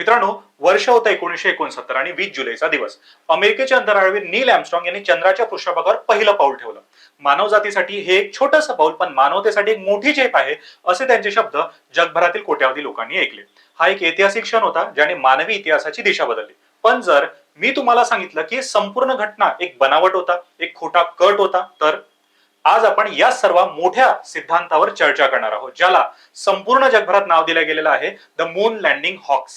मित्रांनो वर्ष होतं एकोणीसशे एकोणसत्तर आणि वीस जुलैचा दिवस. अमेरिकेचे अंतराळवीर नील एमस्ट्रॉंग यांनी चंद्राच्या पृष्ठभागावर पहिलं पाऊल ठेवलं. मानवजातीसाठी हे एक छोटंसं पाऊल पण मानवतेसाठी एक मोठी झेप आहे असे त्यांचे शब्द जगभरातील कोट्यावधी लोकांनी ऐकले. हा एक ऐतिहासिक क्षण होता ज्याने मानवी इतिहासाची दिशा बदलली. पण जर मी तुम्हाला सांगितलं की संपूर्ण घटना एक बनावट होता एक खोटा कट होता तर? आज आपण या सर्व मोठ्या सिद्धांतावर चर्चा करणार आहोत ज्याला संपूर्ण जगभरात नाव दिलं गेलेलं आहे द मून लँडिंग हॉक्स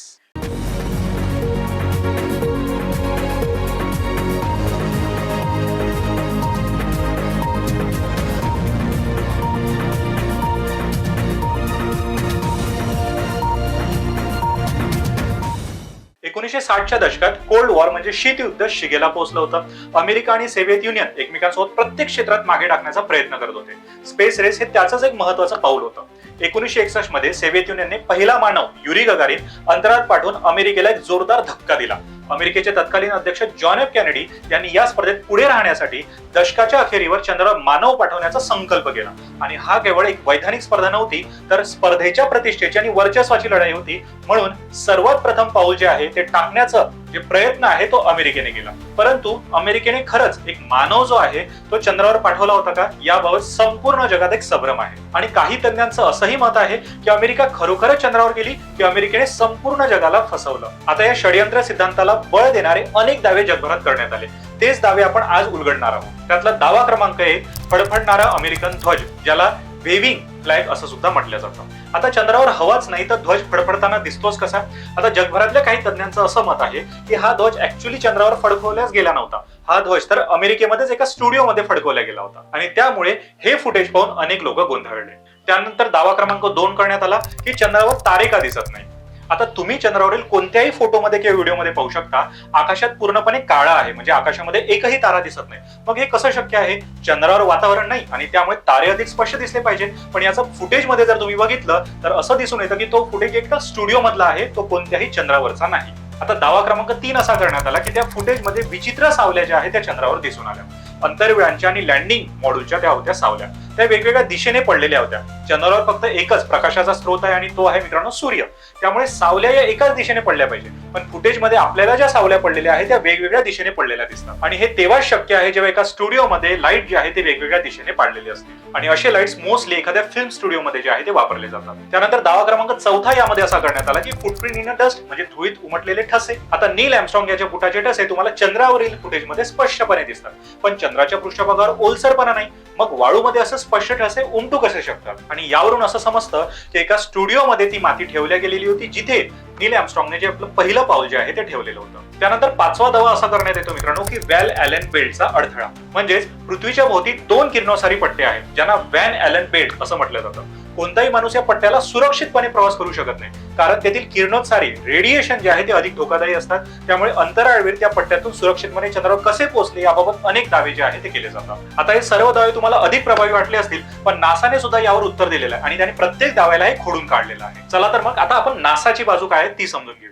एकोणीसशे साठच्या दशकात कोल्ड वॉर म्हणजे शीतयुद्ध शिगेला पोहोचलं होतं. अमेरिका आणि सोव्हिएत युनियन एकमेकांसोबत प्रत्येक क्षेत्रात मागे टाकण्याचा प्रयत्न करत होते. स्पेस रेस हे त्याचंच एक महत्वाचं पाऊल होतं. एकोणीसशे एकसष्टमध्ये सोव्हिएत युनियनने पहिला मानव युरी गगारीन अंतराळात पाठवून अमेरिकेला एक जोरदार धक्का दिला. अमेरिकेचे तत्कालीन अध्यक्ष जॉन एफ कॅनेडी यांनी या स्पर्धेत पुढे राहण्यासाठी दशकाच्या अखेरीवर चंद्रावर मानव पाठवण्याचा संकल्प केला. आणि हा केवळ एक वैधानिक स्पर्धा नव्हती तर स्पर्धेच्या प्रतिष्ठेची आणि वर्चस्वाची लढाई होती. म्हणून सर्वात प्रथम पाऊल जे आहे ते टाकण्याचं जे प्रयत्न आहे तो अमेरिकेने केला. परंतु अमेरिकेने खरंच एक मानव जो आहे तो चंद्रावर पाठवला होता का? याबाबत संपूर्ण जगात एक संभ्रम आहे. आणि काही तज्ञांचं असंही मत आहे की अमेरिका खरोखरच चंद्रावर गेली की अमेरिकेने संपूर्ण जगाला फसवलं. आता या षडयंत्र सिद्धांताला बळ देणारे अनेक दावे जगभरात करण्यात आले. तेच दावे आपण आज उलगडणार आहोत. त्यातला दावा क्रमांक एक फडफडणारा अमेरिकन ध्वज ज्याला वेव्हिंग फ्लॅग असं सुद्धा म्हटलं जातं. आता चंद्रावर हवाच नाही तर ध्वज फडफडताना दिसतोच कसा? आता जगभरातल्या काही तज्ञांचं असं मत आहे की हा ध्वज ऍक्च्युली चंद्रावर फडकवल्याच गेला नव्हता. हा ध्वज तर अमेरिकेमध्येच एका स्टुडिओमध्ये फडकवला गेला होता. आणि त्यामुळे हे फुटेज पाहून अनेक लोक गोंधळले. त्यानंतर दावा क्रमांक दोन करण्यात आला की चंद्रावर तारे का दिसत नाही. आता तुम्ही चंद्रावरील कोणत्याही फोटोमध्ये किंवा व्हिडिओमध्ये पाहू शकता आकाशात पूर्णपणे काळा आहे. म्हणजे आकाशामध्ये एकही तारा दिसत नाही. मग हे कसं शक्य आहे? चंद्रावर वातावरण नाही आणि त्यामुळे तारे अधिक स्पष्ट दिसले पाहिजे पण याचं फुटेजमध्ये जर तुम्ही बघितलं तर असं दिसून येतं की तो फुटेज एकटा स्टुडिओ मधला आहे तो कोणत्याही चंद्रावरचा नाही. आता दावा क्रमांक तीन असा करण्यात आला की त्या फुटेजमध्ये विचित्र सावल्या ज्या आहेत त्या चंद्रावर दिसून आल्या. अंतरवेळांच्या आणि लँडिंग मॉड्यूलच्या त्या होत्या सावल्या. त्या वेगवेगळ्या दिशेने पडलेल्या होत्या. चंद्रावर फक्त एकच प्रकाशाचा स्रोत आहे आणि तो आहे मित्रांनो सूर्य. त्यामुळे सावल्या या एकाच दिशेने पडल्या पाहिजे. पण फुटेजमध्ये आपल्याला ज्या सावल्या पडलेल्या आहेत त्या वेगवेगळ्या दिशेने पडलेल्या दिसतात. आणि हे तेव्हाच शक्य आहे जेव्हा एका स्टुडिओमध्ये लाइट जे आहे ते वेगवेगळ्या दिशेने पाडलेले असते. आणि असे लाईट्स मोस्टली एखाद्या फिल्म स्टुडिओमध्ये जे आहे ते वापरले जातात. त्यानंतर दावा क्रमांक चौथा यामध्ये असा करण्यात आला की फुटप्रिंट इन डस्ट म्हणजे धुळीत उमटलेले ठसे. आता नील एमस्ट्रॉंग याच्या फुटाचे ठसे तुम्हाला चंद्रावरील फुटेजमध्ये स्पष्टपणे दिसतात. पण चंद्राच्या पृष्ठभागावर ओलसरपणा नाही. मग वाळूमध्ये असं स्पष्ट ठसे उमटू कसे शकतात? आणि यावरून असं समजतं की एका स्टुडिओमध्ये ती माती ठेवल्या गेलेली होती जिथे नील एमस्ट्रॉंगने जे आपलं पहिलं पाऊल जे आहे ते ठेवलेलं होतं. त्यानंतर पाचवा दवा असा करण्यात येतो मित्रांनो की वॅल ॲलन बेल्टचा अडथळा. म्हणजेच पृथ्वीच्या भोवती दोन किरणोत्सारी पट्टे आहेत ज्यांना वॅन ॲलन बेल्ट असं म्हटलं जातं. कोणताही माणूस या पट्ट्याला सुरक्षितपणे प्रवास करू शकत नाही. कारण तेथील किरणोत्सारी रेडिएशन जे आहे ते अधिक धोकादायी असतात. त्यामुळे अंतराळवीर त्या पट्ट्यातून सुरक्षितपणे चंद्रावर कसे पोहोचले याबाबत अनेक दावे जे आहे ते केले जातात. आता हे सर्व दावे तुम्हाला अधिक प्रभावी वाटले असतील पण नासाने सुद्धा यावर उत्तर दिलेलं आहे आणि त्याने प्रत्येक दाव्याला हे खोडून काढलेलं आहे. चला तर मग आता आपण नासाची बाजू काय ती समजून घेऊ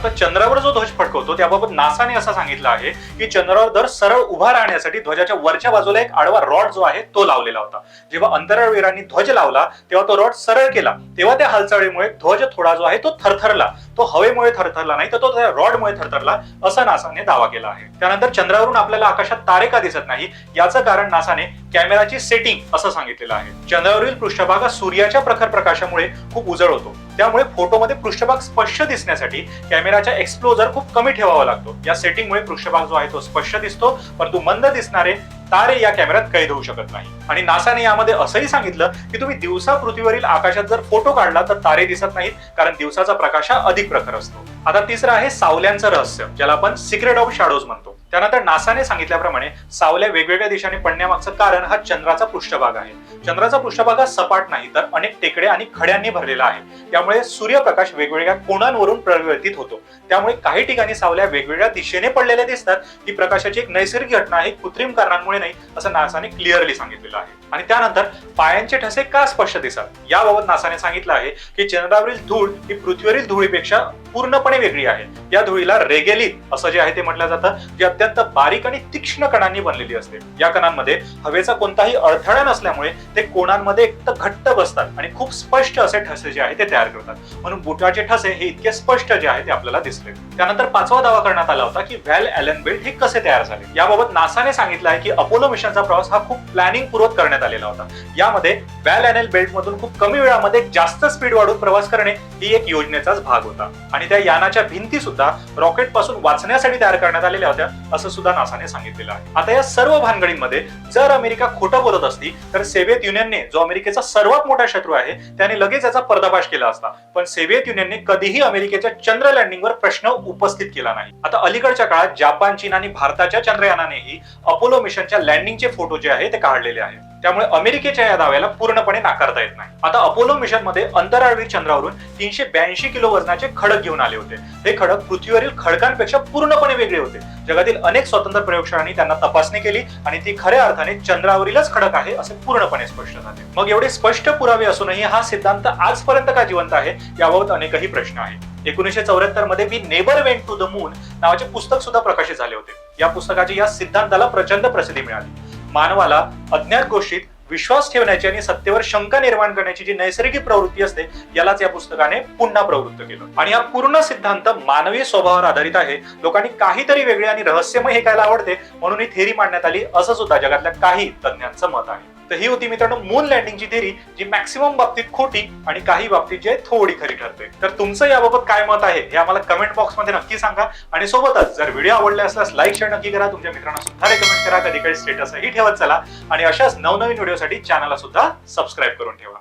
आता चंद्रावर जो ध्वज फडकवतो त्याबाबत नासाने असं सांगितलं आहे की चंद्रावर दर सरळ उभा राहण्यासाठी ध्वजाच्या वरच्या बाजूला एक आडवा रॉड जो आहे तो लावलेला होता. जेव्हा अंतराळवीरांनी ध्वज लावला तेव्हा तो रॉड सरळ केला. तेव्हा त्या हालचालीमुळे ध्वज थोडा जो आहे तो थरथरला. तो हवेमुळे थरथरला नाही तर तो त्या रॉडमुळे थरथरला असा नासाने दावा केला आहे. त्यानंतर चंद्रावरून आपल्याला आकाशात तारे का दिसत नाही याचं कारण नासाने कॅमेराची सेटिंग असं सांगितलेलं आहे. चंद्रावरील पृष्ठभाग हा सूर्याच्या प्रखर प्रकाशामुळे खूप उजळ होतो. त्यामुळे फोटोमध्ये पृष्ठभाग स्पष्ट दिसण्यासाठी कॅमेराचा एक्सप्लोजर खूप कमी ठेवावा लागतो. या सेटिंगमुळे पृष्ठभाग जो आहे तो स्पष्ट दिसतो परंतु मंद दिसणारे तारे या कॅमेऱ्यात कैद होऊ शकत नाही. आणि नासाने यामध्ये असंही सांगितलं की तुम्ही दिवसा पृथ्वीवरील आकाशात जर फोटो काढला तर तारे दिसत नाहीत कारण दिवसाचा प्रकाश हा अधिक प्रखर असतो. आता तिसरं आहे सावल्यांचं रहस्य ज्याला आपण सिक्रेट ऑफ शॅडोज म्हणतो. त्यानंतर नासाने सांगितल्याप्रमाणे सावल्या वेगवेगळ्या दिशाने पडण्यामागचं कारण हा चंद्राचा पृष्ठभाग आहे. चंद्राचा पृष्ठभाग हा सपाट नाही तर अनेक टेकडे आणि खड्यांनी भरलेला आहे. त्यामुळे सूर्यप्रकाश वेगवेगळ्या कोणांवरून प्रवर्तित होतो. त्यामुळे काही ठिकाणी सावल्या वेगवेगळ्या दिशेने पडलेल्या दिसतात. ही प्रकाशाची एक नैसर्गिक घटना आहे कृत्रिम कारणांमुळे नाही असं नासाने क्लिअरली सांगितलेलं आहे. आणि त्यानंतर पायांचे ठसे का स्पष्ट दिसतात याबाबत नासाने सांगितलं आहे की चंद्रावरील धूळ ही पृथ्वीवरील धुळीपेक्षा पूर्णपणे वेगळी आहे. या धुळीला रेगेलित असं जे आहे ते म्हटलं जातं जे अत्यंत बारीक आणि तीक्ष्ण कणांनी बनलेली असते. या कणांमध्ये हवेचा कोणताही अडथळा नसल्यामुळे ते कोणांमध्ये एक तर घट्ट बसतात आणि खूप स्पष्ट असे ठसे जे आहे ते तयार करतात. म्हणून बुटाचे ठसे हे इतके स्पष्ट जे आहे ते आपल्याला दिसले. त्यानंतर पाचवा दावा करण्यात आला होता की व्हॅल एलन बेल्ट हे कसे तयार झाले? याबाबत नासाने सांगितलं आहे की अपोलो मिशनचा प्रवास हा खूप प्लॅनिंग पूर्वक करण्यात आलेला होता. यामध्ये व्हॅल एनल बेल्ट मधून खूप कमी वेळामध्ये जास्त स्पीड वाढून प्रवास करणे ही एक योजनेचाच भाग होता. आणि त्या यानाच्या भिंती सुद्धा रॉकेटपासून वाचण्यासाठी तयार करण्यात आलेल्या होत्या असं सुद्धा नासाने सांगितलेलं आहे. आता या सर्व भानगडींमध्ये जर अमेरिका खोटं बोलत असती तर सोव्हिएत युनियनने जो अमेरिकेचा सर्वात मोठा शत्रू आहे त्याने लगेच याचा पर्दाफाश केला असता. पण सोव्हिएत युनियनने कधीही अमेरिकेच्या चंद्र लँडिंगवर प्रश्न उपस्थित केला नाही. आता अलीकडच्या काळात जापान चीन आणि भारताच्या चंद्रयानानेही अपोलो मिशनच्या लँडिंगचे फोटो जे आहे ते काढलेले आहेत. त्यामुळे अमेरिकेच्या या दाव्याला पूर्णपणे नाकारता येत नाही. आता अपोलो मिशनमध्ये अंतराळवीर चंद्रावरून तीनशे ब्याऐंशी किलो वजनाचे खडक घेऊन आले होते. हे खडक पृथ्वीवरील खडकांपेक्षा पूर्णपणे वेगळे होते. जगातील अनेक स्वतंत्र प्रयोगशाळांनी त्यांना तपासणी केली आणि ती खऱ्या अर्थाने चंद्रावरीलच खडक आहे असे पूर्णपणे स्पष्ट झाले. मग एवढे स्पष्ट पुरावे असूनही हा सिद्धांत आजपर्यंत का जिवंत आहे याबाबत अनेकही प्रश्न आहेत. एकोणीशे चौऱ्याहत्तरमध्ये we never went to the moon नावाचे पुस्तक सुद्धा प्रकाशित झाले होते. या पुस्तकाची या सिद्धांताला प्रचंड प्रसिद्धी मिळाली. मानवाला अज्ञात गोष्टीत विश्वास ठेवण्याची आणि सत्तेवर शंका निर्माण करण्याची जी नैसर्गिक प्रवृत्ती असते यालाच या पुस्तकाने पुन्हा प्रवृत्त केलं. आणि हा पूर्ण सिद्धांत मानवी स्वभावावर आधारित आहे. लोकांनी काहीतरी वेगळे आणि रहस्यमय हे कायला आवडते. म्हणून ही थेरी मांडण्यात आली. असं सुद्धा जगातल्या काही तज्ञांचं मत आहे. तर ही होती मित्रांनो मून लँडिंगची थेरी जी मॅक्सिमम बाबतीत खोटी आणि काही बाबतीत जे आहे थोडी खरी ठरते. तर तुमचं याबाबत काय मत आहे हे आम्हाला कमेंट बॉक्समध्ये नक्की सांगा. आणि सोबतच जर व्हिडिओ आवडले असल्यास लाईक शेअर नक्की करा. तुमच्या मित्रांना सुद्धा रेकमेंड करा. कधी काही स्टेटसही ठेवत चला. आणि अशाच नवनवीन व्हिडिओसाठी चॅनलला सुद्धा सबस्क्राईब करून ठेवा.